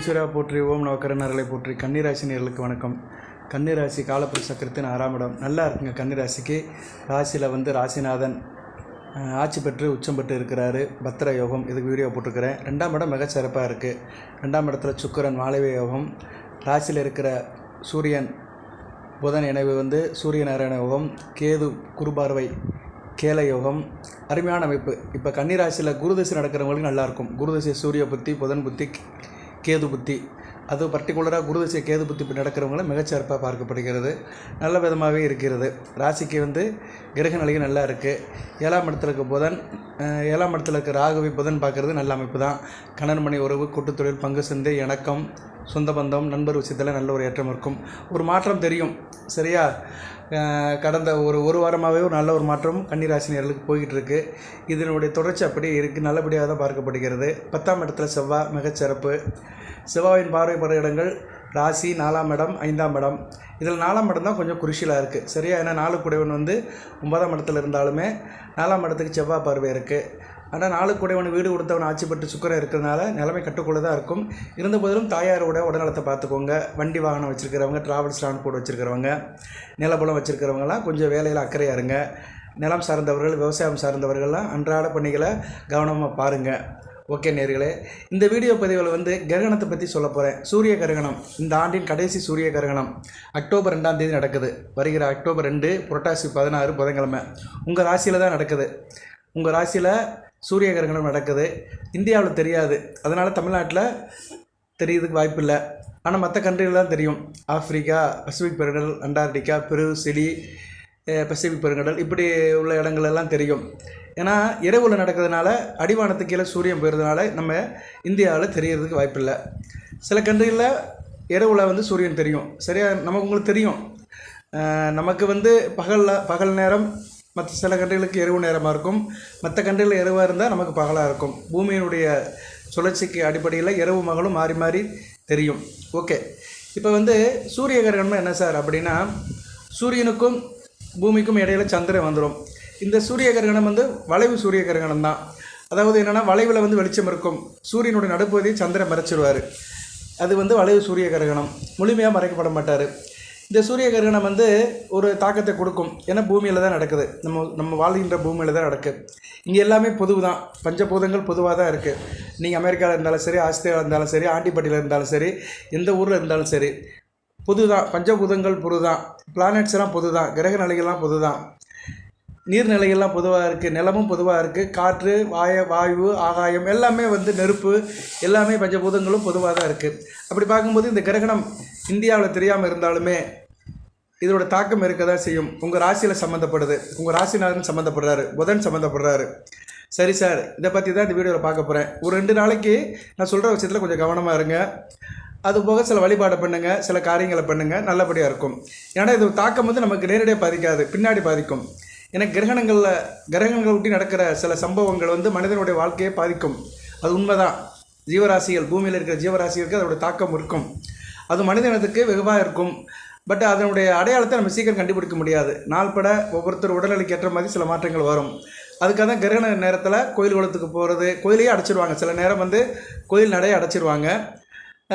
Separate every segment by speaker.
Speaker 1: ஈஸ்வரா போற்றி ஓம் நவக்கரனர்களை போற்றி. கன்னிராசி நேர்களுக்கு வணக்கம். கன்னிராசி காலப்புரி சக்கரத்தின் ஆறாம் இடம். நல்லா இருக்குங்க கன்னிராசிக்கு. ராசியில் வந்து ராசிநாதன் ஆட்சி பெற்று உச்சம் பெற்று இருக்கிறாரு. பத்திர யோகம் இதுக்கு வீடியோ போட்டிருக்கிறேன். ரெண்டாம் இடம் மிகச்சிறப்பாக இருக்குது ரெண்டாம் இடத்துல சுக்கிரன் மாலவிய யோகம். ராசியில் இருக்கிற சூரியன் புதன் இணைவு வந்து சூரிய நாராயண யோகம். கேது குருபார்வை கேல யோகம். அருமையான அமைப்பு. இப்போ கன்னிராசியில் குருதசை நடக்கிறவங்களுக்கு நல்லாயிருக்கும் குருதசை சூரிய புத்தி புதன் புத்தி கேது புத்தி. அது பர்டிகுலராக குருதசை கேது புத்தி நடக்கிறவங்களும் நடக்கிறவங்கள மிகச்சிறப்பாக பார்க்கப்படுகிறது. நல்ல விதமாகவே இருக்கிறது. ராசிக்கு வந்து கிரக நிலையும் நல்லா இருக்குது ஏழாம் இடத்துல இருக்க புதன் ஏழாம் இடத்துல இருக்க ராகவி புதன் பார்க்குறது நல்ல அமைப்பு தான் கணவன் மணி உறவு கூட்டுத்தொழில் பங்கு சந்தை இணக்கம் சொந்த பந்தம் நண்பர் விஷயத்தில் நல்ல ஒரு ஏற்றம் இருக்கும். ஒரு மாற்றம் தெரியும். சரியா? கடந்த ஒரு ஒரு வாரமாகவே ஒரு நல்ல ஒரு மாற்றம் கன்னிராசினியர்களுக்கு போய்கிட்டு இருக்கு இதனுடைய தொடர்ச்சி அப்படியே இருக்குது நல்லபடியாக தான் பார்க்கப்படுகிறது. பத்தாம் இடத்துல செவ்வாய் மிகச்சிறப்பு செவ்வாயின் பார்வைப்பட இடங்கள் ராசி நாலாம் இடம் ஐந்தாம் இடம். இதில் நாலாம் இடம் தான் கொஞ்சம் குருஷிலாக இருக்குது சரியா? ஏன்னா நாலு குடைவன் வந்து ஒன்பதாம் இடத்துல இருந்தாலுமே நாலாம் இடத்துக்கு செவ்வாய் பார்வை இருக்குது ஆனால் நாலு குடைவன் வீடு கொடுத்தவன் ஆட்சி பெற்று சுக்கரம் இருக்கிறதுனால நிலைமை கட்டுக்குள்ளே தான் இருக்கும். இருந்த போதிலும் தாயாரோட உடல்நலத்தை பார்த்துக்கோங்க. வண்டி வாகனம் வச்சுருக்கிறவங்க டிராவல்ஸ் கூட வச்சுருக்கிறவங்க நிலபலம் வச்சுருக்கிறவங்களாம் கொஞ்சம் வேலையில் அக்கறையாக இருங்க. நிலம் சார்ந்தவர்கள் விவசாயம் சார்ந்தவர்கள்லாம் அன்றாட பணிகளை கவனமாக பாருங்கள் ஓகே நேர்களே இந்த வீடியோ பதிவில் வந்து கிரகணத்தை பற்றி சொல்ல போகிறேன் சூரிய கிரகணம் இந்த ஆண்டின் கடைசி சூரிய கிரகணம் அக்டோபர் ரெண்டாம் தேதி நடக்குது. வருகிற அக்டோபர் ரெண்டு புரட்டாசி பதினாறு புதன்கிழமை. உங்கள் ராசியில் தான் நடக்குது. உங்கள் ராசியில் சூரிய கிரகணம் நடக்குது. இந்தியாவில் தெரியாது. அதனால் தமிழ்நாட்டில் தெரியறதுக்கு வாய்ப்பு இல்லை ஆனால் மற்ற கண்ட்ரிலாம் தெரியும். ஆஃப்ரிக்கா பசிபிக் பெருங்கடல் அண்டார்டிகா பெரு சிலி பசிபிக் பெருங்கடல் இப்படி உள்ள இடங்கள் எல்லாம் தெரியும். ஏன்னா இரவில் நடக்கிறதுனால அடிவானத்துக்கு கீழே சூரியன் போயிடுறதுனால நம்ம இந்தியாவில் தெரியறதுக்கு வாய்ப்பில்லை. சில கண்ட்ரியில் இரவில் வந்து சூரியன் தெரியும். சரியா? நமக்கு உங்களுக்கு தெரியும். நமக்கு வந்து பகலில் பகல் நேரம் மற்ற சில கண்டுகளுக்கு இரவு நேரமாக இருக்கும். மற்ற கண்ட்ரியில் இரவாக இருந்தால் நமக்கு பகலாக இருக்கும். பூமியினுடைய சுழற்சிக்கு அடிப்படையில் இரவு மகளும் மாறி மாறி தெரியும். ஓகே. இப்போ வந்து சூரிய கிரகணம் என்ன சார் அப்படின்னா சூரியனுக்கும் பூமிக்கும் இடையில சந்திரன் வந்துடும் இந்த சூரிய கிரகணம் வந்து வளைவு சூரிய கிரகணம் தான். அதாவது என்னென்னா வளைவில் வந்து வெளிச்சம் இருக்கும். சூரியனுடைய நடுப்பகுதியை சந்திரன் மறைச்சிடுவார் அது வந்து வளைவு சூரிய கிரகணம் முழுமையாக மறைக்கப்பட மாட்டார். இந்த சூரிய கிரகணம் வந்து ஒரு தாக்கத்தை கொடுக்கும். ஏன்னா பூமியில் தான் நடக்குது. நம்ம நம்ம வாழ்கின்ற பூமியில் தான் நடக்குது இங்கே எல்லாமே பொதுவு தான் பஞ்சபூதங்கள் பொதுவாக தான் இருக்குது நீங்கள் அமெரிக்காவில் இருந்தாலும் சரி ஆஸ்திரேலியா இருந்தாலும் சரி ஆண்டிப்பட்டியில் இருந்தாலும் சரி எந்த ஊரில் இருந்தாலும் சரி பொது தான் பஞ்சபூதங்கள் பொது தான் பிளானட்ஸ்லாம் பொது தான் கிரக நிலைகள்லாம் பொது தான் நீர்நிலைகள்லாம் பொதுவாக இருக்குது நிலமும் பொதுவாக இருக்குது காற்று வாய வாயு ஆகாயம் எல்லாமே வந்து நெருப்பு. எல்லாமே பஞ்சபூதங்களும் பொதுவாக தான் இருக்குது அப்படி பார்க்கும்போது இந்த கிரகணம் இந்தியாவில் தெரியாமல் இருந்தாலுமே இதோட தாக்கம் இருக்க தான் செய்யும். உங்கள் ராசியில் சம்மந்தப்படுது உங்கள் ராசிநாதன் சம்மந்தப்படுறாரு புதன் சம்மந்தப்படுறாரு சரி சார் இதை பற்றி தான் இந்த வீடியோவில் பார்க்க போகிறேன் ஒரு ரெண்டு நாளைக்கு நான் சொல்கிற விஷயத்தில் கொஞ்சம் கவனமாக இருங்க. அது போக சில வழிபாடை பண்ணுங்கள் சில காரியங்களை பண்ணுங்கள் நல்லபடியாக இருக்கும். ஏன்னா இது தாக்கம் வந்து நமக்கு நேரடியாக பாதிக்காது. பின்னாடி பாதிக்கும். ஏன்னா கிரகணங்களில் கிரகணங்களை ஒட்டி நடக்கிற சில சம்பவங்கள் வந்து மனிதனுடைய வாழ்க்கையை பாதிக்கும். அது உண்மைதான். ஜீவராசிகள் பூமியில் இருக்கிற ஜீவராசிகளுக்கு அதோட தாக்கம் இருக்கும். அது மனிதனத்துக்கு வெகுவாக இருக்கும். பட் அதனுடைய அடையாளத்தை நம்ம சீக்கிரம் கண்டுபிடிக்க முடியாது. நாள்பட ஒவ்வொருத்தர் உடல்நிலைக்கு ஏற்ற மாதிரி சில மாற்றங்கள் வரும். அதுக்காக தான் கிரகண நேரத்தில் கோயில் குளத்துக்கு போகிறது கோயிலையே அடைச்சிடுவாங்க சில நேரம் வந்து கோயில் நடையை அடைச்சிடுவாங்க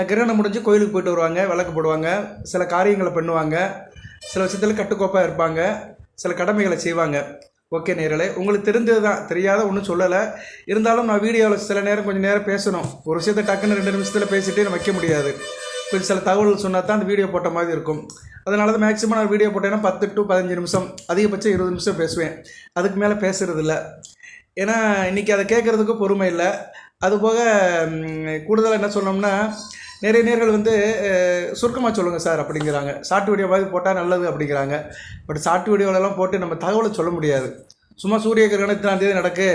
Speaker 1: கிரகணம் முடிஞ்சு கோயிலுக்கு போயிட்டு வருவாங்க விளக்கு போடுவாங்க சில காரியங்களை பண்ணுவாங்க சில விஷயத்தில் கட்டுக்கோப்பாக இருப்பாங்க சில கடமைகளை செய்வாங்க. ஓகே நேரலை உங்களுக்கு தெரிஞ்சது தான். தெரியாத ஒன்றும் சொல்லலை. இருந்தாலும் நான் வீடியோவில் சில நேரம் கொஞ்சம் நேரம் பேசணும். ஒரு விஷயத்தை டக்குன்னு ரெண்டு நிமிஷத்தில் பேசிகிட்டே நான் வைக்க முடியாது. கொஞ்சம் சில தகவல் சொன்னால் தான் அந்த வீடியோ போட்ட மாதிரி இருக்கும். அதனால தான் மேக்ஸிமம் நான் வீடியோ போட்டேன்னா பத்து டு பதினஞ்சு நிமிஷம் அதிகபட்சம் இருபது நிமிஷம் பேசுவேன். அதுக்கு மேலே பேசுகிறது இல்லை ஏன்னா இன்றைக்கி அதை கேட்குறதுக்கு பொறுமை இல்லை. அதுபோக கூடுதலாக என்ன சொன்னோம்னா நிறைய நேர்கள் வந்து சுருக்கமாக சொல்லுங்கள் சார் அப்படிங்கிறாங்க. ஷார்ட் வீடியோ மாதிரி போட்டால் நல்லது அப்படிங்கிறாங்க. பட் ஷார்ட் வீடியோவிலலாம் போட்டு நம்ம தகவலை சொல்ல முடியாது. சும்மா சூரிய கிரகணம் இத்தனாம் தேதி நடக்கு.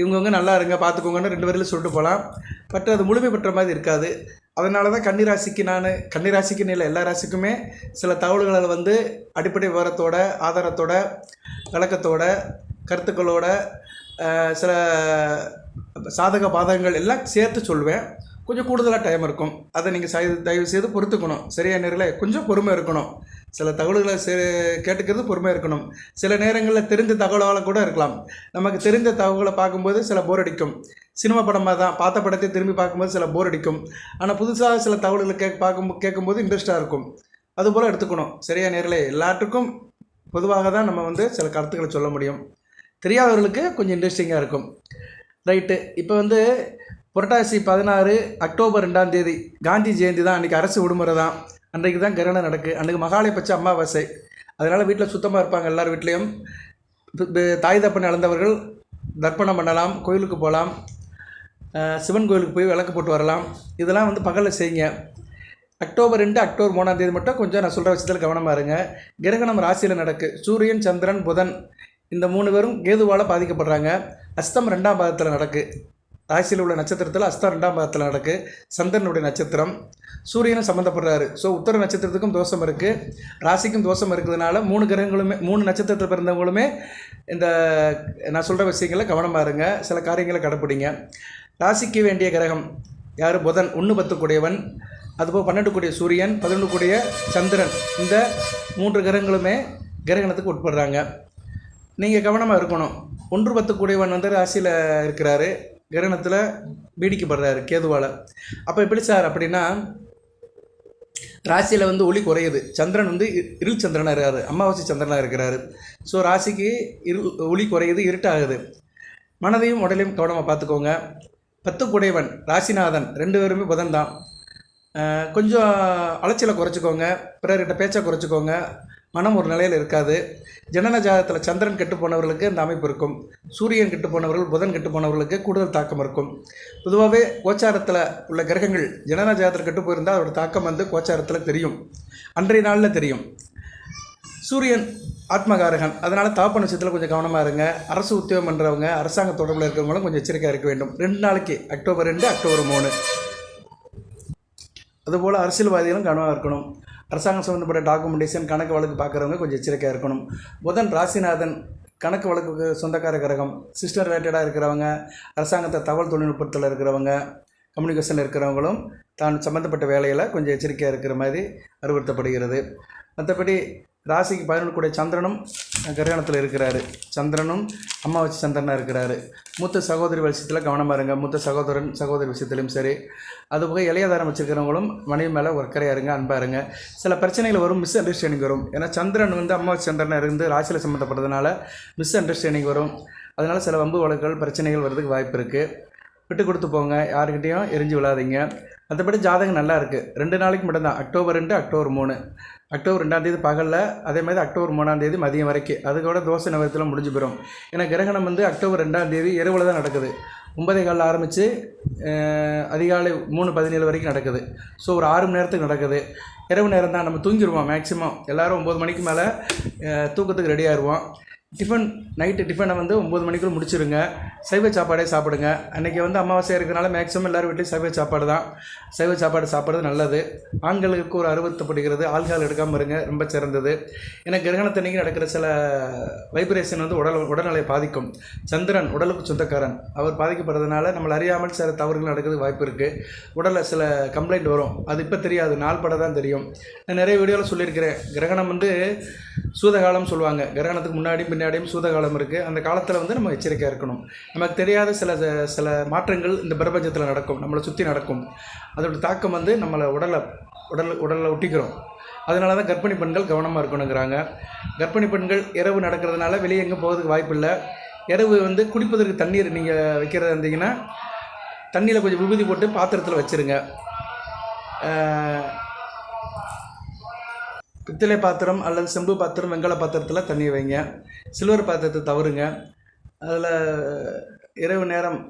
Speaker 1: இவங்கவுங்க நல்லா இருங்க பார்த்துக்கோங்கன்னு ரெண்டு பேரில் சொல்லிட்டு போகலாம் பட் அது முழுமை பெற்ற மாதிரி இருக்காது. அதனால தான் கன்னிராசிக்கு நான் கன்னிராசிக்குன்னு இல்லை எல்லா ராசிக்குமே சில தகவல்களை வந்து அடிப்படை விவரத்தோட ஆதாரத்தோட விளக்கத்தோட கருத்துக்களோட சில சாதக பாதகங்கள் எல்லாம் சேர்த்து சொல்லுவேன் கொஞ்சம் கூடுதலாக டைம் இருக்கும். அதை நீங்கள் சை தயவு செய்து பொறுத்துக்கணும். சரியான நேரில்? கொஞ்சம் பொறுமை இருக்கணும். சில தகவல்களை செ கேட்டுக்கிறது பொறுமையாக இருக்கணும். சில நேரங்களில் தெரிந்த தகவலால் கூட இருக்கலாம். நமக்கு தெரிந்த தகவலை பார்க்கும்போது சில போர் அடிக்கும். சினிமா படமாக தான் பார்த்த படத்தை திரும்பி பார்க்கும்போது சில போர் அடிக்கும். ஆனால் புதுசாக சில தகவல்களை கேட்க பார்க்கும் கேட்கும்போது இன்ட்ரெஸ்ட்டாக இருக்கும். அதுபோல் எடுத்துக்கணும். சரியா நேரில்? எல்லாத்துக்கும் பொதுவாக தான் நம்ம வந்து சில கருத்துக்களை சொல்ல முடியும். தெரியாதவர்களுக்கு கொஞ்சம் இன்ட்ரெஸ்டிங்காக இருக்கும். ரைட்டு இப்போ வந்து புரட்டாசி பதினாறு அக்டோபர் ரெண்டாம் தேதி காந்தி ஜெயந்தி தான் அன்றைக்கி அரசு விடுமுறை தான். அன்றைக்கு தான் கிரகணம் நடக்கு. அன்றைக்கு மகாலயபட்ச அமாவாசை. அதனால் வீட்டில் சுத்தமாக இருப்பாங்க எல்லார் வீட்லேயும். தாய் தப்பன் இழந்தவர்கள் தர்ப்பணம் பண்ணலாம் கோயிலுக்கு போகலாம் சிவன் கோயிலுக்கு போய் விளக்கு போட்டு வரலாம். இதெல்லாம் வந்து பகலில் செய்யுங்க. அக்டோபர் ரெண்டு அக்டோபர் மூணாம் தேதி மட்டும் கொஞ்சம் நான் சொல்கிற விஷயத்தில் கவனமாக இருங்க. கிரகணம் ராசியில் நடக்கு. சூரியன் சந்திரன் புதன் இந்த மூணு பேரும் கேதுவால் பாதிக்கப்படுறாங்க. அஸ்தம் ரெண்டாம் பாதத்தில் நடக்கு. ராசியில் உள்ள நட்சத்திரத்தில் அஸ்தம் ரெண்டாம் பாதத்தில் நடக்கு. சந்திரனுடைய நட்சத்திரம். சூரியனும் சம்மந்தப்படுறாரு ஸோ உத்தர நட்சத்திரத்துக்கும் தோஷம் இருக்குது ராசிக்கும் தோஷம் இருக்கிறதுனால மூணு கிரகங்களுமே மூணு நட்சத்திரத்தில் பிறந்தவங்களுமே இந்த நான் சொல்கிற விஷயங்களில் கவனமாக இருங்க. சில காரியங்களை கடைப்பிடிங்க. ராசிக்கு வேண்டிய கிரகம் யார்? புதன். ஒன்று பத்து கூடியவன் அதுபோல் பன்னெண்டு கூடிய சூரியன் பதினொன்று கூடிய சந்திரன். இந்த மூன்று கிரகங்களுமே கிரகணத்துக்கு உட்படுறாங்க. நீங்கள் கவனமாக இருக்கணும். ஒன்று பத்து கூடியவன் வந்து ராசியில் இருக்கிறாரு. கிரகணத்தில் பீடிக்கப்படுறாரு கேதுவால். அப்போ எப்படி சார் அப்படின்னா ராசியில் வந்து ஒளி குறையுது. சந்திரன் வந்து இருள் சந்திரனாக இருக்காரு. அமாவாசை சந்திரனாக இருக்கிறாரு. ஸோ ராசிக்கு இருள் ஒளி குறையுது இருட்டாகுது. மனதையும் உடலையும் கவனமாக பார்த்துக்கோங்க. பத்து குடைவன் ராசிநாதன் ரெண்டு பேருமே புதன் தான் கொஞ்சம் அலைச்சலை குறைச்சிக்கோங்க. பிறர்கிட்ட பேச்சை குறைச்சிக்கோங்க. மனம் ஒரு நிலையில் இருக்காது. ஜனன ஜாதகத்தில் சந்திரன் கெட்டு போனவர்களுக்கு இந்த அமைப்பு இருக்கும். சூரியன் கெட்டு போனவர்கள் புதன் கெட்டு போனவர்களுக்கு கூடுதல் தாக்கம் இருக்கும். பொதுவாகவே கோச்சாரத்தில் உள்ள கிரகங்கள் ஜனன ஜாதகத்தில் கெட்டு போயிருந்தால் அதோட தாக்கம் வந்து கோச்சாரத்தில் தெரியும். அன்றைய நாளில் தெரியும். சூரியன் ஆத்மகாரகன். அதனால் தாப்பன விஷயத்தில் கொஞ்சம் கவனமாக இருங்க. அரசு உத்தியோகம் பண்ணுறவங்க அரசாங்க தொடர்பில் இருக்கிறவங்களும் கொஞ்சம் எச்சரிக்கையாக இருக்க வேண்டும். ரெண்டு நாளைக்கு அக்டோபர் ரெண்டு அக்டோபர் மூணு. அதுபோல் அரசியல்வாதிகளும் கவனமாக இருக்கணும். அரசாங்கம் சம்மந்தப்பட்ட டாக்குமெண்டேஷன் கணக்கு வழக்கு பார்க்குறவங்க கொஞ்சம் எச்சரிக்கையாக இருக்கணும். புதன் ராசிநாதன் கணக்கு வழக்குக்கு சொந்தக்கார கிரகம் சிஸ்டர் ரிலேட்டடாக இருக்கிறவங்க அரசாங்கத்தை தகவல் தொழில்நுட்பத்தில் இருக்கிறவங்க கம்யூனிகேஷனில் இருக்கிறவங்களும் தான் சம்மந்தப்பட்ட வேலையில் கொஞ்சம் எச்சரிக்கையாக இருக்கிற மாதிரி அறிவுறுத்தப்படுகிறது. மற்றபடி ராசிக்கு பதினொன்று கூடிய சந்திரனும் கிரகணத்தில் இருக்கிறாரு. சந்திரனும் அம்மாவச்சி சந்திரனாக இருக்கிறாரு. மூத்த சகோதரி விஷயத்தில் கவனமாக இருங்க. மூத்த சகோதரன் சகோதரி விஷயத்துலையும் சரி. அதுபோக இளையதாரம் வச்சுருக்கிறவங்களும் மனைவி மேலே ஒர்க்கரையாக இருங்க அன்பாக இருங்க. சில பிரச்சனைகள் வரும் மிஸ் அண்டர்ஸ்டாண்டிங் வரும். ஏன்னா சந்திரன் வந்து அம்மாவச்சி சந்திரனாக இருந்து ராசியில் சம்மந்தப்படுறதுனால மிஸ் அண்டர்ஸ்டாண்டிங் வரும். அதனால் சில வம்பு வழக்குகள் பிரச்சனைகள் வர்றதுக்கு வாய்ப்பு இருக்குது விட்டு கொடுத்து போங்க. யாருக்கிட்டேயும் எரிஞ்சு விழாதீங்க. மற்றபடி ஜாதகம் நல்லா இருக்குது ரெண்டு நாளைக்கு மட்டும்தான். அக்டோபர் ரெண்டு அக்டோபர் மூணு. அக்டோபர் ரெண்டாம் தேதி பகலில் அதே மாதிரி அக்டோபர் மூணாம் தேதி மதியம் வரைக்கும் அதுக்கூட தோசை நவரத்தில் முடிஞ்சு போயிடும் ஏன்னா கிரகணம் வந்து அக்டோபர் ரெண்டாம் தேதி இரவில் தான் நடக்குது. ஒன்பதே காலில் ஆரம்பித்து அதிகாலை மூணு பதினேழு வரைக்கும் நடக்குது. ஸோ ஒரு ஆறு மணி நேரத்துக்கு நடக்குது. இரவு நேரம் தான் நம்ம தூங்கிடுவோம் மேக்ஸிமம் எல்லோரும் ஒம்பது மணிக்கு மேலே தூக்கத்துக்கு ரெடி ஆயிடுவோம் டிஃபன் நைட்டு டிஃபனை வந்து ஒம்பது மணிக்குள்ளே முடிச்சிருங்க. சைவ சாப்பாடே சாப்பிடுங்க. அன்றைக்கி வந்து அமாவாசை இருக்கிறனால மேக்ஸிமம் எல்லார் வீட்லேயும் சைவ சாப்பாடு தான். சைவ சாப்பாடு சாப்பிட்றது நல்லது. ஆண்களுக்கு ஒரு அறிவுறுத்தப்படுகிறது ஆள்கால் எடுக்காமல் இருங்க. ரொம்ப சிறந்தது. ஏன்னா கிரகணத்தன்னைக்கு நடக்கிற சில வைப்ரேஷன் வந்து உடல் உடல்நிலையை பாதிக்கும். சந்திரன் உடலுக்கு சொந்தக்காரன். அவர் பாதிக்கப்படுறதுனால நம்மளை அறியாமல் சில தவறுகள் நடக்கிறதுக்கு வாய்ப்பு இருக்குது உடலில் சில கம்ப்ளைண்ட் வரும். அது இப்போ தெரியாது. நாள் பட தான் தெரியும். நான் நிறைய வீடியோவில் சொல்லியிருக்கிறேன். கிரகணம் வந்து சூதகாலம் சொல்லுவாங்க. கிரகணத்துக்கு முன்னாடியும் பின்னாடியும் சூதகாலம் இருக்குது அந்த காலத்தில் வந்து நம்ம எச்சரிக்கையாக இருக்கணும். நமக்கு தெரியாத சில சில மாற்றங்கள் இந்த பிரபஞ்சத்தில் நடக்கும். நம்மளை சுற்றி நடக்கும். அதோட தாக்கம் வந்து நம்மளை உடலை உடல் உடலில் ஒட்டிக்கிறோம். அதனால தான் கர்ப்பிணி பெண்கள் கவனமாக இருக்கணுங்கிறாங்க. கர்ப்பிணி பெண்கள் இரவு நடக்கிறதுனால வெளியே எங்கே போகிறதுக்கு வாய்ப்பு இல்லை. இரவு வந்து குடிப்பதற்கு தண்ணீர் நீங்கள் வைக்கிறதா இருந்தீங்கன்னா தண்ணியில் கொஞ்சம் விபூதி போட்டு பாத்திரத்தில் வச்சுருங்க. பித்தளை பாத்திரம் அல்லது செம்பு பாத்திரம் வெங்கல பாத்திரத்தில் தண்ணி வைங்க. சில்வர் பாத்திரத்தை தவறுங்க. அதில் இரவு நேரம்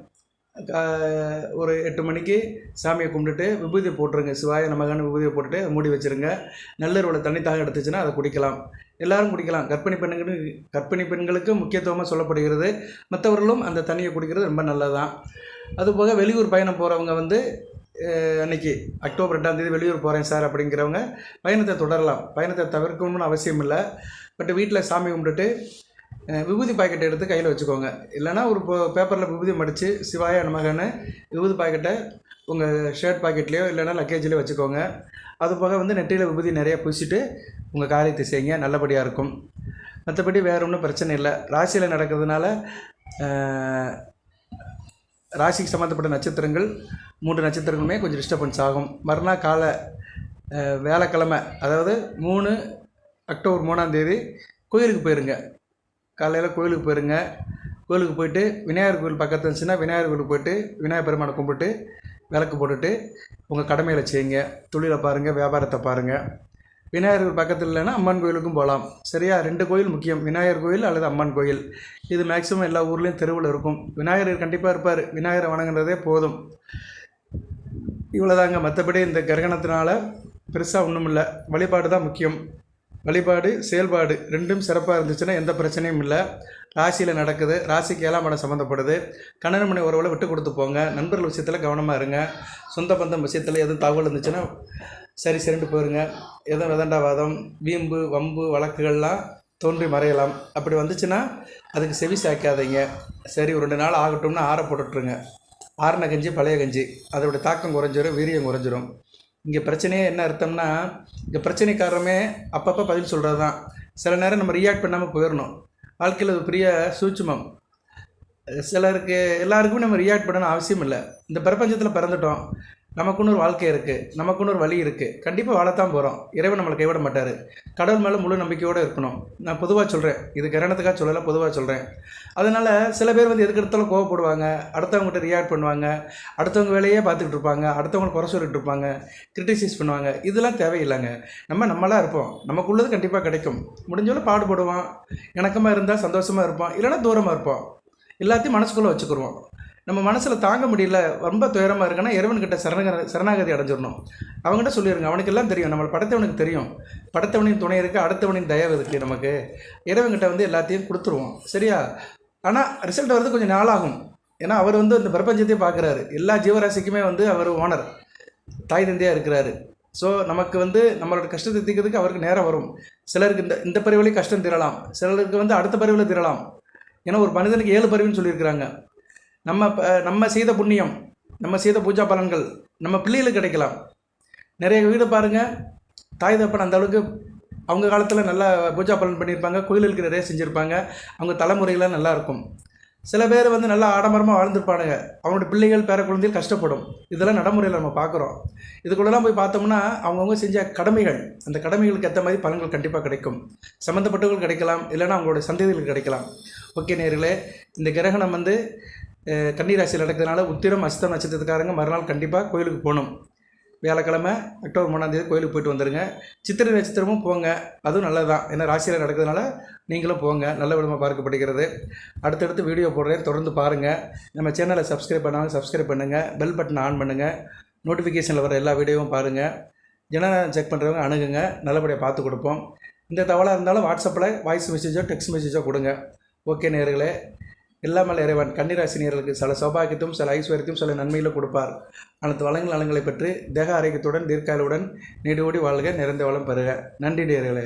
Speaker 1: ஒரு எட்டு மணிக்கு சாமியை கும்பிட்டுட்டு விபூதி போட்டுருங்க. சிவாய நமகான விபூதியை போட்டுட்டு மூடி வச்சுருங்க. நல்லூரில் தண்ணி தாக எடுத்துச்சுன்னா அதை குடிக்கலாம். எல்லாரும் குடிக்கலாம். கர்ப்பிணி பெண்களுக்கு கர்ப்பிணி பெண்களுக்கு முக்கியத்துவமாக சொல்லப்படுகிறது. மற்றவர்களும் அந்த தண்ணியை குடிக்கிறது ரொம்ப நல்லதுதான். அதுபோக வெளியூர் பயணம் போகிறவங்க வந்து அன்னைக்கு அக்டோபர் ரெண்டாம் தேதி வெளியூர் போகிறேன் சார் அப்படிங்கிறவங்க பயணத்தை தொடரலாம். பயணத்தை தவிர்க்கணும்னு அவசியம் இல்லை. பட் வீட்டில் சாமி கும்பிட்டுட்டு விபூதி பாக்கெட் எடுத்து கையில் வச்சுக்கோங்க. இல்லைன்னா ஒரு பேப்பரில் விபூதி மடித்து சிவாய நமகன்னு விபூதி பாக்கெட்டை உங்கள் ஷர்ட் பாக்கெட்லேயோ இல்லைனா லக்கேஜ்லேயோ வச்சுக்கோங்க. அது போக வந்து நெற்றியில் விபூதி நிறைய பூசிட்டு உங்கள் காரியத்தை செய்யுங்க நல்லபடியாக இருக்கும். மற்றபடி வேறு ஒன்றும் பிரச்சனை இல்லை. ராசியில் நடக்கிறதுனால ராசிக்கு சம்மந்தப்பட்ட நட்சத்திரங்கள் மூன்று நட்சத்திரங்களுமே கொஞ்சம் டிஸ்டர்பன்ஸ் ஆகும். மறுநாள் காலை வேலைக்கிழமை வியாழக்கிழமை அதாவது மூணு அக்டோபர் மூணாம் தேதி கோயிலுக்கு போயிருங்க. காலையில் கோயிலுக்கு போயிருங்க. கோயிலுக்கு போயிட்டு விநாயகர் கோயில் பக்கத்தில் இருந்துச்சுன்னா விநாயகர் கோயிலுக்கு போயிட்டு விநாயகர் பெருமானை கும்பிட்டு விளக்கு போட்டுட்டு உங்கள் கடமையில் செய்யுங்க. தொழிலை பாருங்கள் வியாபாரத்தை பாருங்கள் விநாயகர் பக்கத்தில் இல்லைன்னா அம்மன் கோயிலுக்கும் போகலாம். சரியா? ரெண்டு கோயில் முக்கியம். விநாயகர் கோயில் அல்லது அம்மன் கோயில். இது மேக்ஸிமம் எல்லா ஊர்லேயும் தெருவில் இருக்கும். விநாயகர் கண்டிப்பாக இருப்பார். விநாயகரை வணங்குறதே போதும். இவ்வளோதாங்க மற்றபடி இந்த கிரகணத்தினால பெருசாக ஒன்றும் இல்லை. வழிபாடு தான் முக்கியம். வழிபாடு செயல்பாடு ரெண்டும் சிறப்பாக இருந்துச்சுன்னா எந்த பிரச்சனையும் இல்லை. ராசியில் நடக்குது. ராசிக்கு ஏழாம் இடம் சம்மந்தப்படுது கண்ணன் மணி உறவுல விட்டு கொடுத்து போங்க. நண்பர்கள் விஷயத்தில் கவனமாக இருங்க. சொந்த பந்தம் விஷயத்தில் எதுவும் தகவல் இருந்துச்சுன்னா சரி சரிண்டு போயிருங்க. எதுவும் விதண்டாவாதம் வீம்பு வம்பு வழக்குகள்லாம் தோன்றி மறையலாம். அப்படி வந்துச்சுன்னா அதுக்கு செவி சாய்க்காதீங்க. சரி ஒரு ரெண்டு நாள் ஆகட்டும்னு ஆற போட்டுட்ருங்க. ஆறின கஞ்சி பழைய கஞ்சி. அதோடய தாக்கம் குறைஞ்சிரும் வீரியம் குறைஞ்சிரும். இங்கே பிரச்சனையே என்ன அர்த்தம்னா இங்கே பிரச்சனை காரணமே அப்பப்போ பதில் சொல்கிறது தான் சில நேரம் நம்ம ரியாக்ட் பண்ணாமல் போயிடணும் வாழ்க்கையில் ஒரு பெரிய சூட்சுமம். சிலருக்கு எல்லாருக்குமே நம்ம ரியாக்ட் பண்ணணும் அவசியம் இல்லை. இந்த பிரபஞ்சத்தில் பிறந்துட்டோம். நமக்குன்னு ஒரு வாழ்க்கை இருக்குது நமக்குன்னு ஒரு வழி இருக்குது கண்டிப்பாக வாழத்தான் போகிறோம் இறைவன் நம்மளை கைவிட மாட்டார். கடவுள் மேலே முழு நம்பிக்கையோடு இருக்கணும். நான் பொதுவாக சொல்கிறேன் இது கிரணத்துக்காக சொல்லலை பொதுவாக சொல்கிறேன் அதனால் சில பேர் வந்து எதுக்கு எடுத்தாலும் கோவப்படுவாங்க. அடுத்தவங்ககிட்ட ரியாக்ட் பண்ணுவாங்க. அடுத்தவங்க வேலையே பார்த்துக்கிட்டு இருப்பாங்க. அடுத்தவங்களை குறை சொல்லிட்டு இருப்பாங்க. கிரிட்டிசைஸ் பண்ணுவாங்க. இதெல்லாம் தேவையில்லைங்க. நம்ம நம்மளாக இருப்போம். நமக்குள்ளது கண்டிப்பாக கிடைக்கும். முடிஞ்சளவு பாடுபடுவோம். இணக்கமாக இருந்தால் சந்தோஷமாக இருப்போம். இல்லைன்னா தூரமாக இருப்போம். எல்லாத்தையும் மனசுக்குள்ளே வச்சுக்கிடுவோம் நம்ம மனசில் தாங்க முடியல ரொம்ப துயரமாக இருக்குன்னா இறைவன்கிட்ட சரணக சரணாகதி அடைஞ்சிடணும். அவங்ககிட்ட சொல்லிடுங்க அவனுக்கெல்லாம் தெரியும். நம்மளை படைத்தவனுக்கு தெரியும். படைத்தவனின் துணை இருக்குது அடுத்தவனின் தயவு இருக்குது நமக்கு. இறைவன்கிட்ட வந்து எல்லாத்தையும் கொடுத்துருவோம். சரியா? ஆனால் ரிசல்ட் வர்றது கொஞ்சம் நாளாகும். ஏன்னா அவர் வந்து இந்த பிரபஞ்சத்தையே பார்க்குறாரு. எல்லா ஜீவராசிக்குமே வந்து அவர் ஓனர் தாய் தந்தையாக இருக்கிறாரு. ஸோ நமக்கு வந்து நம்மளோட கஷ்டத்தை தீர்க்கிறதுக்கு அவருக்கு நேரம் வரும். சிலருக்கு இந்த இந்த பருவிலையும் கஷ்டம் தீரலாம். சிலருக்கு வந்து அடுத்த பருவில் தீரலாம். ஏன்னா ஒரு மனிதனுக்கு ஏழு பருவின்னு சொல்லியிருக்கிறாங்க. நம்ம நம்ம செய்த புண்ணியம் நம்ம செய்த பூஜா பலன்கள் நம்ம பிள்ளைகளுக்கு கிடைக்கலாம். நிறைய வீடு பாருங்கள் தாய் தப்பன் அந்த அளவுக்கு அவங்க காலத்தில் நல்லா பூஜா பலன் பண்ணியிருப்பாங்க. கோயிலுக்கு நிறைய செஞ்சுருப்பாங்க. அவங்க தலைமுறைகள்லாம் நல்லாயிருக்கும் சில பேர் வந்து நல்லா ஆடம்பரமாக வாழ்ந்துருப்பானுங்க. அவங்களோட பிள்ளைகள் பேர குழந்தைகள் கஷ்டப்படும். இதெல்லாம் நடைமுறையில் நம்ம பார்க்குறோம். இதுக்குள்ளெல்லாம் போய் பார்த்தோம்னா அவங்கவுங்க செஞ்ச கடமைகள் அந்த கடமைகளுக்கு ஏற்ற மாதிரி பலன்கள் கண்டிப்பாக கிடைக்கும். சம்மந்தப்பட்டவர்கள் கிடைக்கலாம். இல்லைன்னா அவங்களோட சந்ததிகள் கிடைக்கலாம். ஓகே நேர்களே இந்த கிரகணம் வந்து கன்னிராசியில் நடக்கிறதுனால உத்திரம் அஸ்தம் நட்சத்திரத்துக்காரங்க மறுநாள் கண்டிப்பாக கோயிலுக்கு போகணும். வியாழக்கிழமை அக்டோபர் மூணாந்தேதி கோயிலுக்கு போயிட்டு வந்துடுங்க சித்திரை நட்சத்திரமும் போங்க. அதுவும் நல்லது தான் ஏன்னா ராசியில் நடக்கிறதுனால நீங்களும் போங்க. நல்ல விதமாக பார்க்கப்படுகிறது. அடுத்தடுத்து வீடியோ போடுறேன். தொடர்ந்து பாருங்கள் நம்ம சேனலை சப்ஸ்கிரைப் பண்ணாலும் சப்ஸ்கிரைப் பண்ணுங்கள் பெல் பட்டன் ஆன் பண்ணுங்கள் நோட்டிஃபிகேஷனில் வர எல்லா வீடியோவும் பாருங்கள் ஜனநாயகம் செக் பண்ணுறவங்க அணுகுங்க. நல்லபடியாக பார்த்து கொடுப்போம். இந்த தவளாக இருந்தாலும் வாட்ஸ்அப்பில் வாய்ஸ் மெசேஜோ டெக்ஸ்ட் மெசேஜோ கொடுங்க. ஓகே நேர்களே இல்லாமல் இறைவன் கன்னிராசினியர்களுக்கு சில சௌபாகியத்தையும் சில ஐஸ்வர்யத்தையும் சில நன்மையிலும் கொடுப்பார். அனைத்து வளங்கள் நலங்களை பெற்று தேக ஆரோக்கியத்துடன் தீர்க்காலுடன் நீடோடி வாழ்க நிறைந்த வளம் பெறுக. நன்றி நேர்களே